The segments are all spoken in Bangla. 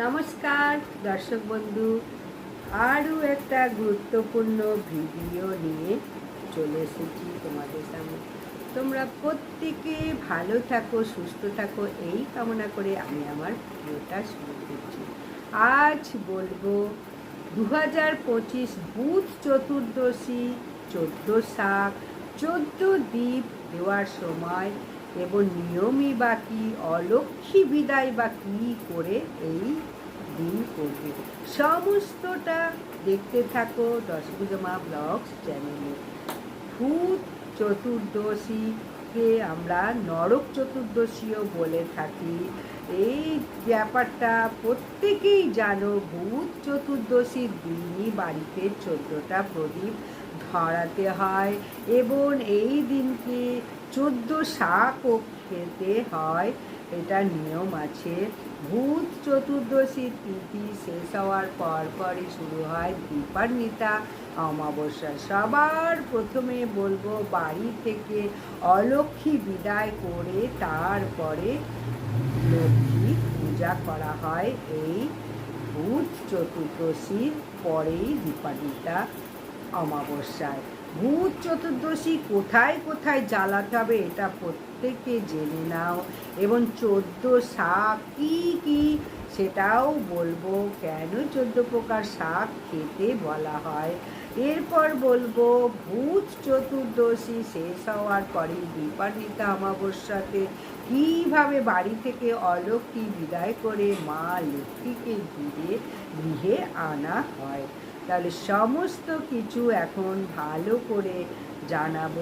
নমস্কার, দর্শক বন্ধু, আরও একটা গুরুত্বপূর্ণ ভিডিও নিয়ে চলে এসেছি তোমাদের সামনে। তোমরা প্রত্যেকে ভালো থাকো, সুস্থ থাকো, এই কামনা করে আমি আমার ভিডিওটা শুরু করছি। আজ বলব দু হাজার পঁচিশ বুধ চতুর্দশী, চোদ্দ শাক, চোদ্দ দ্বীপ দেওয়ার সময় এবং নিয়মই বা কি অলক্ষী বিদায় বা কী করে এই দিন করবে? সমস্তটা দেখতে থাকো দশভুজমা ব্লগস চ্যানেলে। ভূত চতুর্দশীকে আমরা নরক চতুর্দশীও বলে থাকি। এই ব্যাপারটা প্রত্যেকেই জানো, ভূত চতুর্দশীর দিনই বাড়িতে চোদ্দোটা প্রদীপ ধরাতে হয় এবং এই দিনকে চোদ্দ শাকও খেতে হয়, এটা নিয়ম আছে। ভূত চতুর্দশীর তিথি শেষ হওয়ার পর পরই শুরু হয় দীপান্বিতা। অমাবস্যা সবার প্রথমে বলব বাড়ি থেকে অলক্ষী বিদায় করে তারপরে লক্ষ্মী পূজা করা হয়। এই ভূত চতুর্দশীর পরেই দীপান্বিতা অমাবস্যায়। ভূত চতুর্দশী কোথায় কোথায় জ্বালাতে হবে এটা প্রত্যেকে জেনে নাও। এবং চোদ্দ শাক কী কী সেটাও বলব কেন চোদ্দ প্রকার শাক খেতে বলা হয়। এরপর বলব ভূত চতুর্দশী শেষ হওয়ার পরে দীপান্বিতা অমাবস্যাতে কীভাবে বাড়ি থেকে অলক্ষী বিদায় করে মা লক্ষ্মীকে ঘিরে গৃহে আনা হয়? তাহলে সমস্ত কিছু এখন ভালো করে জানাব।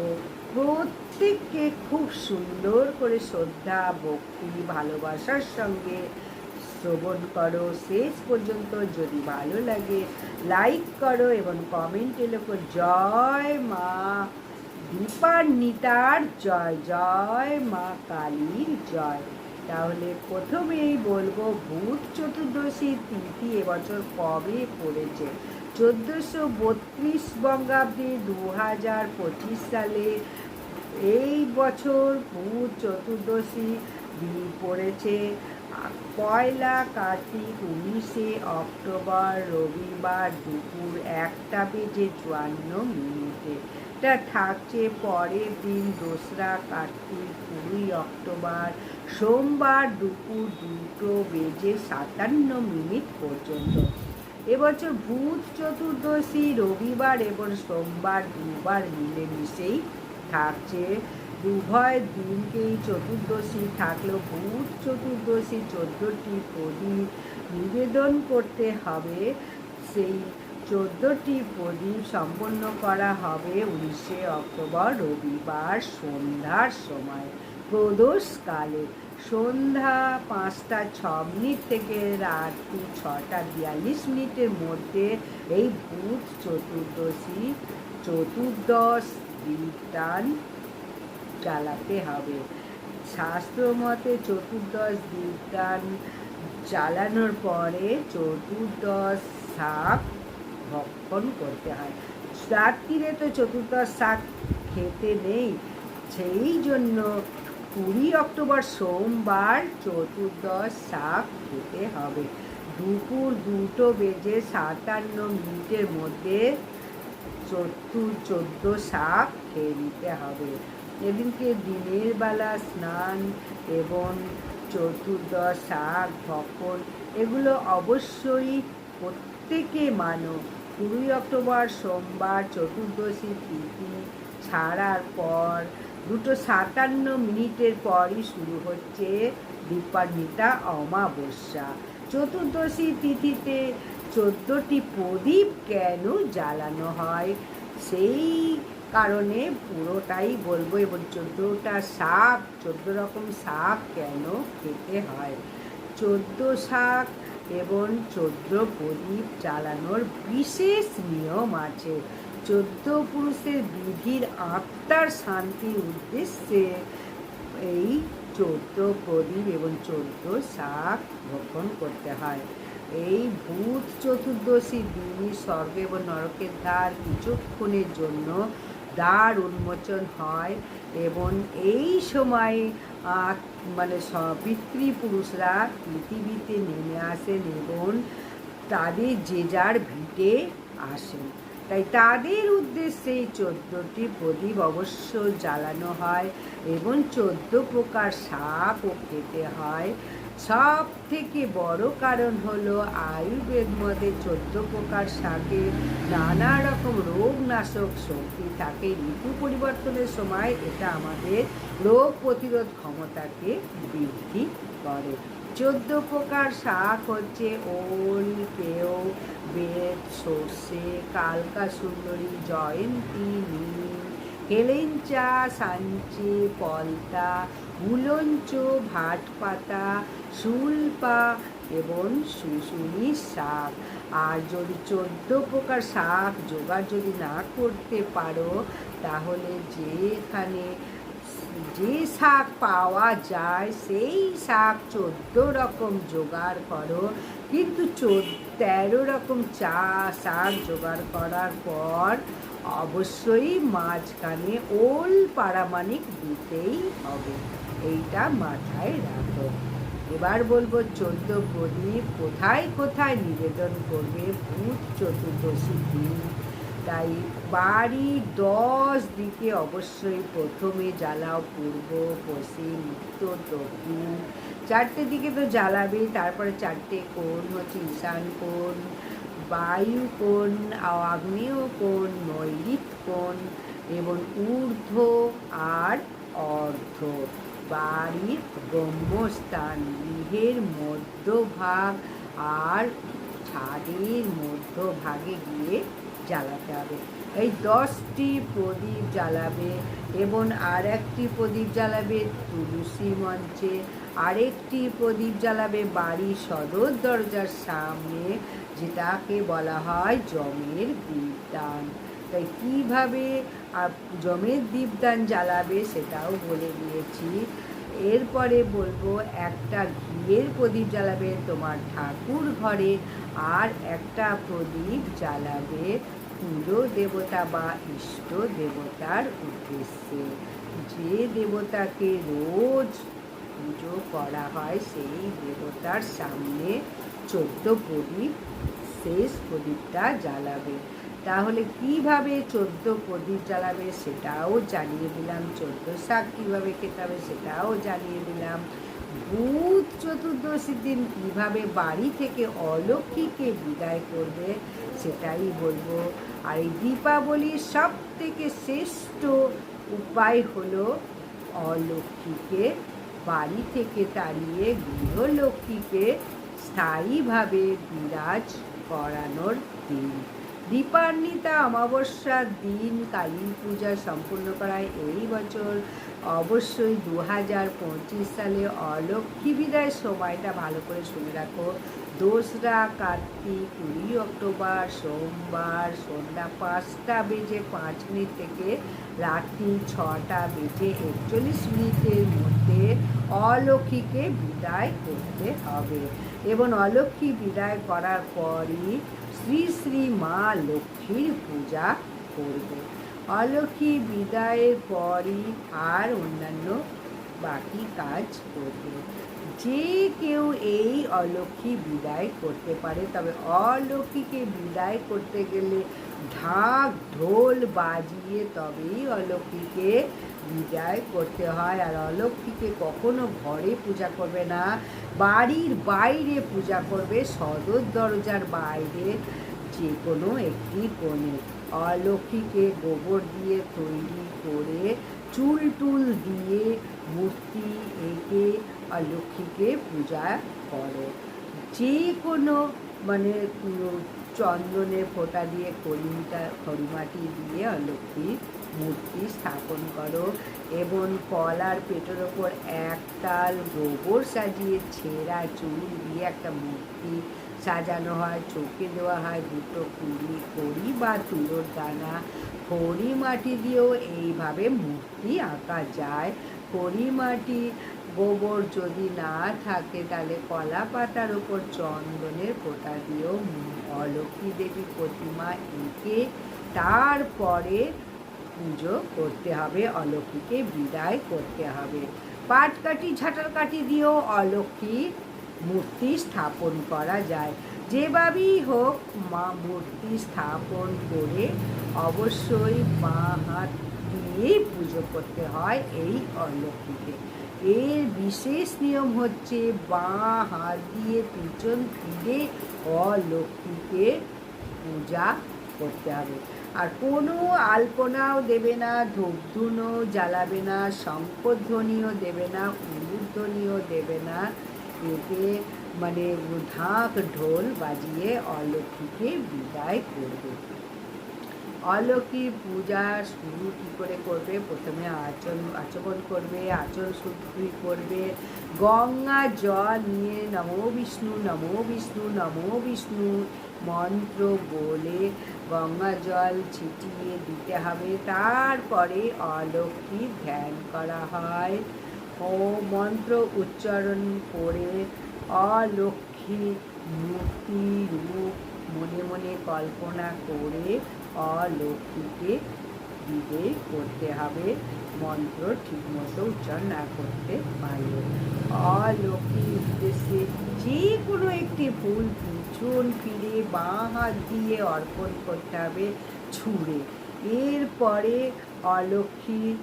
প্রত্যেককে খুব সুন্দর করে শ্রদ্ধা, ভক্তি, ভালোবাসার সঙ্গে শ্রবণ করো। শেষ পর্যন্ত যদি ভালো লাগে, লাইক করো এবং কমেন্টে লেখো, জয় মা দীপান্বিতার জয় জয় মা কালীর জয়। তাহলে প্রথমেই বলব ভূত চতুর্দশী তিথি এবছর কবে পড়েছে? চোদ্দোশো বত্রিশ বঙ্গাব্দে দু হাজার পঁচিশ সালে এই বছর ভূত চতুর্দশী দিন পড়েছে। পয়লা কার্তিক উনিশে অক্টোবর রবিবার দুপুর একটা বেজে চুয়ান্ন মিনিটে। এটা থাকছে পরের দিন দোসরা কার্তিক কুড়ি অক্টোবর। সোমবার দুপুর দুটো বেজে সাতান্ন মিনিট পর্যন্ত। এবছর ভূত চতুর্দশী, রবিবার এবং সোমবার দুবার মিলেমিশেই থাকছে। উভয় দিনকেই চতুর্দশী থাকলেও ভূত চতুর্দশী চোদ্দোটি প্রদীপ নিবেদন করতে হবে। সেই চোদ্দোটি প্রদীপ সম্পন্ন করা হবে উনিশে অক্টোবর, রবিবার সন্ধ্যার সময়। প্রদোষকালে সন্ধ্যা পাঁচটা ছ মিনিট থেকে রাত্রি ছটা বিয়াল্লিশ মিনিটের মধ্যে এই ভূত চতুর্দশী চতুর্দশ দীপদান চালাতে হবে। শাস্ত্র মতে চতুর্দশ দীপদান চালানোর পরে চতুর্দশ শাক ভক্ষণ করতে হয়। রাত্রিরে তো চতুর্দশ শাক খেতে নেই, সেই জন্য কুড়ি অক্টোবর সোমবার চতুর্দশ শাক খেতে হবে। দুপুর দুটো বেজে সাতান্ন মিনিটের মধ্যে চতুর চোদ্দ শাক খেয়ে নিতে হবে। এদিনকে দিনের বেলা স্নান এবং চতুর্দশ শাক, ভক্ষণ, এগুলো অবশ্যই প্রত্যেকে মানো। কুড়ি অক্টোবর সোমবার চতুর্দশী তিথি ছাড়ার পর দুটো সাতান্ন মিনিটের পরই শুরু হচ্ছে দীপান্বিতা অমাবস্যা। চতুর্দশী তিথিতে চোদ্দোটি প্রদীপ কেন জ্বালানো হয়? সেই কারণে পুরোটাই বলব এবং চোদ্দোটা শাক, চোদ্দ রকম শাক কেন খেতে হয়? চোদ্দ শাক এবং চোদ্দ প্রদীপ জ্বালানোর বিশেষ নিয়ম আছে। চোদ্দ পুরুষের বিধির আত্মার শান্তির উদ্দেশ্যে এই চোদ্দ প্রদীপ এবং চোদ্দ শাক ভক্ষণ করতে হয়। এই ভূত চতুর্দশী দিনই স্বর্গ এবং নরকের দ্বার কিছুক্ষণের জন্য দ্বার উন্মোচন হয় এবং এই সময় মানে পিতৃপুরুষরা পৃথিবীতে নেমে আসেন এবং তাদের যে যার ভিটে আসেন। তাই তাদের উদ্দেশ্যে চোদ্দোটি প্রদীপ অবশ্য জ্বালানো হয় এবং চোদ্দ প্রকার সাপও খেতে হয়। সব থেকে বড় কারণ হলো আয়ুর্বেদ মতে চোদ্দ প্রকার শাকে নানা রকম রোগ নাশক শক্তি থাকে। ঋতু পরিবর্তনের সময় এটা আমাদের রোগ প্রতিরোধ ক্ষমতাকে বৃদ্ধি করে। চোদ্দ প্রকার শাক হচ্ছে ওল, কেউ বেত, সর্ষে, কালকা সুন্দরী, জয়ন্তী, নীল হেলেঞ্চা সাঞ্চে, পলতা, উলঞ্চ ভাট পাতা শুলপা এবং শুশুনি শাক। আর যদি চোদ্দ প্রকার শাক জোগাড় যদি না করতে পারো, তাহলে যেখানে যে শাক পাওয়া যায়, সেই শাক চোদ্দ রকম জোগাড় করো। কিন্তু চোদ্দ, তেরো রকম চা, শাক জোগাড় করার পর অবশ্যই মাঝখানে ওল পারামানিক দিতেই হবে। এইটা মাথায় রাখো। এবার বলব, চোদ্দ প্রদীপ কোথায় কোথায় নিবেদন করবে ভূত চতুর্দশী দিন? তাই বাড়ির দশ দিকে অবশ্যই প্রথমে জ্বালাও, পূর্ব, পশ্চিম, উত্তর, দক্ষিণ। চারটে দিকে তো জ্বালাবে, তারপরে চারটে কোণ, হচ্ছে ঈশান কোণ, বায়ু কোণ আগ্নেয় কোণ নৈরিত কোণ, এবং ঊর্ধ্ব আর অর্ধ। বাড়ির ব্রহ্মস্থান, গৃহের মধ্যভাগ, আর ছাদের মধ্যভাগে গিয়ে জ্বালাতে হবে। এই দশটি প্রদীপ জ্বালাবে এবং আর একটি প্রদীপ জ্বালাবে তুলসী মঞ্চে, আরেকটি প্রদীপ জ্বালাবে বাড়ির সদর দরজার সামনে, যেটাকে বলা হয় জমের দীপদান। তাই কীভাবে জমের দীপদান জ্বালাবে সেটাও বলে দিয়েছি। এরপরে বলব, একটা ঘিয়ের প্রদীপ জ্বালাবে তোমার ঠাকুর ঘরে, আর একটা প্রদীপ জ্বালাবে পুরো দেবতা বা ইষ্ট দেবতার উদ্দেশ্যে। যে দেবতাকে রোজ পুজো করা হয়, সেই দেবতার সামনে চোদ্দ প্রদীপ, শেষ প্রদীপটা জ্বালাবে। তাহলে কীভাবে চোদ্দ প্রদীপ জ্বালাবে সেটাও জানিয়ে দিলাম। চোদ্দ শাক কীভাবে খেতে হবে সেটাও জানিয়ে দিলাম। ভূত চতুর্দশীর দিন কীভাবে বাড়ি থেকে অলক্ষীকে বিদায় করবে, সেটাই বলব। আর এই দীপাবলির সব থেকে শ্রেষ্ঠ উপায় হলো অলক্ষীকে বাড়ি থেকে তাড়িয়ে গৃহলক্ষ্মীকে স্থায়ীভাবে বিরাজ করানোর দিন। দীপান্বিতা অমাবস্যার দিন কালী পূজা সম্পূর্ণ করায় এই বছর। অবশ্যই দু হাজার পঁচিশ সালে অলক্ষ্মী বিদায় সময়টা ভালো করে শুনে রাখো। দোসরা, কার্তিক, কুড়ি অক্টোবর, সোমবার সন্ধ্যা পাঁচটা বেজে পাঁচ মিনিট থেকে রাত্রি ছটা বেজে একচল্লিশ মিনিটের মধ্যে অলক্ষীকে বিদায় করতে হবে। এবং অলক্ষী বিদায় করার পরই শ্রী শ্রী মা লক্ষ্মীর পূজা করবে। অলক্ষী বিদায়ের পরই আর অন্যান্য বাকি কাজ করবে। যে কেউ এই অলক্ষী বিদায় করতে পারে, তবে অলক্ষীকে বিদায় করতে গেলে ঢাক ঢোল বাজিয়ে তবেই অলক্ষীকে বিদায় করতে হয়। আর অলক্ষীকে কখনো ঘরে পূজা করবে না, বাড়ির বাইরে পূজা করবে, সদর দরজার বাইরে যে কোনো একটি কোণে। অলক্ষীকে গোবর দিয়ে তৈরি করে চুল টুল দিয়ে মূর্তি এঁকে আর লক্ষ্মীকে পূজা করো। যে কোনো মানে উম, চন্দনের ফোঁটা দিয়ে করিমটা খড়িমাটি দিয়ে লক্ষ্মীর মূর্তি স্থাপন করো এবং কলার পেটের ওপর এক তাল গোবর সাজিয়ে ছেঁড়া চুল দিয়ে একটা মূর্তি সাজানো হয় চোখে দেওয়া হয় দুটো কুড়ি কড়ি বা তুলোর দানা খড়ি মাটি দিয়েও এইভাবে মূর্তি আঁকা যায়। খড়ি মাটি গোবর যদি না থাকে, তাহলে কলা পাতার ওপর চন্দনের ফোঁটা দিয়েও অলক্ষী দেবী প্রতিমা এঁকে তারপরে পুজো করতে হবে অলক্ষীকে বিদায় করতে হবে। পাটকাঠি ঝাঁটারকাঠি দিয়েও অলক্ষ্মী মূর্তি স্থাপন করা যায়। যেভাবেই হোক মা মূর্তি স্থাপন করে অবশ্যই মা হাত দিয়ে পুজো করতে হয় এই অলক্ষীকে এর বিশেষ নিয়ম হচ্ছে বাঁ হাত দিয়ে পিছন ফিরে অলক্ষীকে পূজা করতে হবে। আর কোনো আলপনাও দেবে না ধূপধুনো জ্বালাবে না শঙ্করধ্বনিও দেবে না, উলুধ্বনিও দেবে না। এতে মানে ঢাক ঢোল বাজিয়ে অলক্ষীকে বিদায় করবে। অলক্ষী পূজা শুরু কী করে করবে? প্রথমে আচন, আচমন করবে আচল শুদ্ধি করবে। গঙ্গা জল নিয়ে নমো বিষ্ণু নমো বিষ্ণু নমো বিষ্ণু। মন্ত্র বলে গঙ্গা জল ছিটিয়ে দিতে হবে। তারপরে অলক্ষী ধ্যান করা হয়। ও মন্ত্র উচ্চারণ করে অলক্ষী মূর্তি রূপ মনে মনে কল্পনা করে অলক্ষ্মীকে বিদে করতে হবে। মন্ত্র ঠিকমতো উচ্চারণ না করতে পারলে। অলক্ষীর উদ্দেশ্যে যে কোনো একটি ফুল পিছন ফিরে বাঁ হাত দিয়ে অর্পণ করতে হবে ছুঁড়ে। এরপরে অলক্ষীর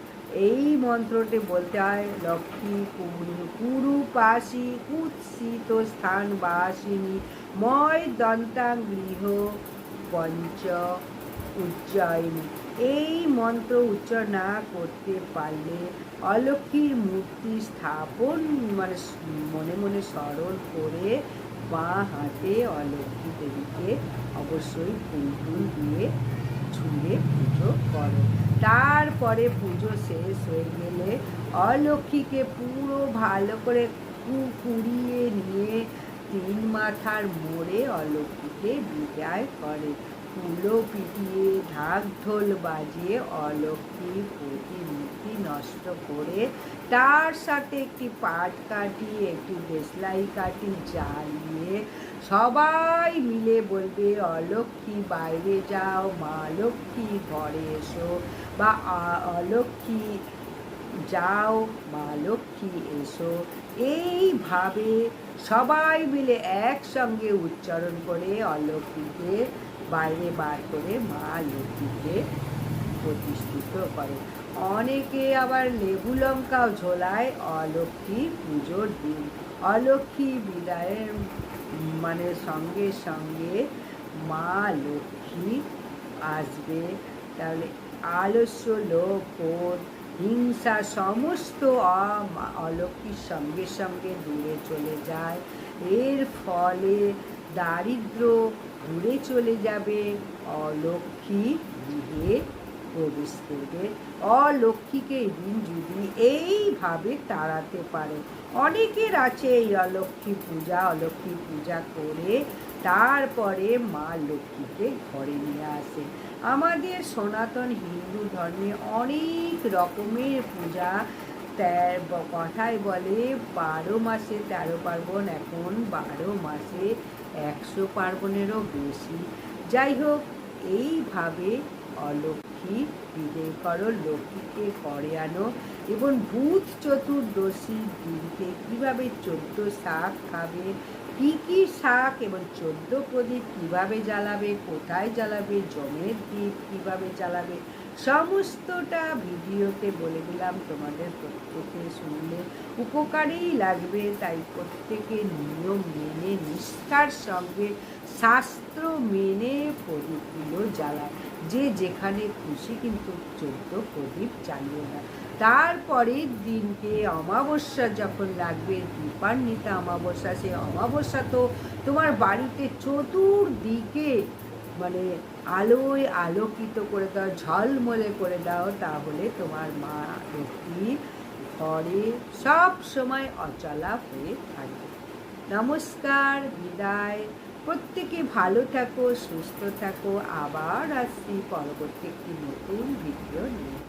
এই মন্ত্রটি বলতে হয়, লক্ষ্মী কুরু কুরু পাশি কুৎসিত স্থান বাসিনী ময় দন্তাং গৃহ পঞ্চ উজ্জয়িনী। এই মন্ত্র উচ্চারণ না করতে পারলে অলক্ষীর মূর্তি স্থাপন মানে মনে মনে স্মরণ করে বাঁ হাতে অলক্ষী দেবীকে অবশ্যই ফুল দিয়ে ছুঁড়ে পুজো করো। তারপরে পুজো শেষ হয়ে গেলে অলক্ষীকে পুরো ভালো করে কুড়িয়ে নিয়ে তিন মাথার মোড়ে অলক্ষীকে বিদায় করে। কুলো পিটিয়ে ঢাক ঢোল বাজিয়ে অলক্ষী প্রতিমূর্তি নষ্ট করে তার সাথে একটি পাট কাঠি একটি দেশলাই কাঠি জ্বালিয়ে সবাই মিলে বলবে অলক্ষী বাইরে যাও, মা, লক্ষ্মী, ঘরে এসো বা, আ- অলক্ষী যাও, মা, লক্ষ্মী, এসো। এইভাবে সবাই মিলে একসঙ্গে উচ্চারণ করে অলক্ষীকে বাইরে বার করে, মা, লক্ষ্মীকে প্রতিষ্ঠিত করে। অনেকে আবার লেবু লঙ্কাও ঝোলায়। অলক্ষী পুজোর দিন। অলক্ষী বিদায়ের মানে সঙ্গে সঙ্গে মা লক্ষ্মী আসবে। তাহলে আলস্য লোভ হিংসা সমস্ত অলক্ষীর সঙ্গে সঙ্গে দূরে চলে যায়। এর ফলে দারিদ্র দূরে চলে যাবে। অলক্ষী গৃহে প্রবেশ করবে। অলক্ষীকে এদিন যদি এইভাবে তাড়াতে পারে। অনেকের আছে এই অলক্ষ্মী পূজা অলক্ষ্মী পূজা করে তারপরে মা লক্ষ্মীকে ঘরে নিয়ে আসে। আমাদের সনাতন হিন্দু ধর্মে অনেক রকমের পূজা কথায় বলে, বারো মাসে তেরো পার্বণ, এখন বারো মাসে একশো পার্বণেরও বেশি। যাই হোক, এইভাবে অলক্ষী বিদে করো লক্ষ্মীকে করে আনো এবং ভূত চতুর্দশী দিনকে কীভাবে চোদ্দ শাক খাবে, কী কী শাক এবং চোদ্দ প্রদীপ কীভাবে জ্বালাবে, কোথায় জ্বালাবে জমের দ্বীপ কীভাবে জ্বালাবে, সমস্তটা ভিডিওতে বলে দিলাম, তোমাদের প্রত্যেকে শুনলে উপকারেই লাগবে। তাই প্রত্যেকে নিয়ম মেনে, নিষ্ঠার সঙ্গে শাস্ত্র মেনে প্রদীপগুলো জ্বালায় যে যেখানে খুশি কিন্তু চোদ্দ প্রদীপ জ্বালিয়ে না তারপরের দিনকে অমাবস্যা যখন লাগবে, দীপান্বিতা অমাবস্যা সে অমাবস্যা তো তোমার বাড়িতে চতুর্দিকে মানে আলোয় আলোকিত করে দাও, ঝলমলে করে দাও, তাহলে তোমার মা লক্ষ্মী ঘরে সব সময় অচলা হয়ে থাকবে। নমস্কার, বিদায়। প্রত্যেকে ভালো থাকো সুস্থ থাকো। আবার আসছি পরবর্তী একটি নতুন ভিডিও নিয়ে।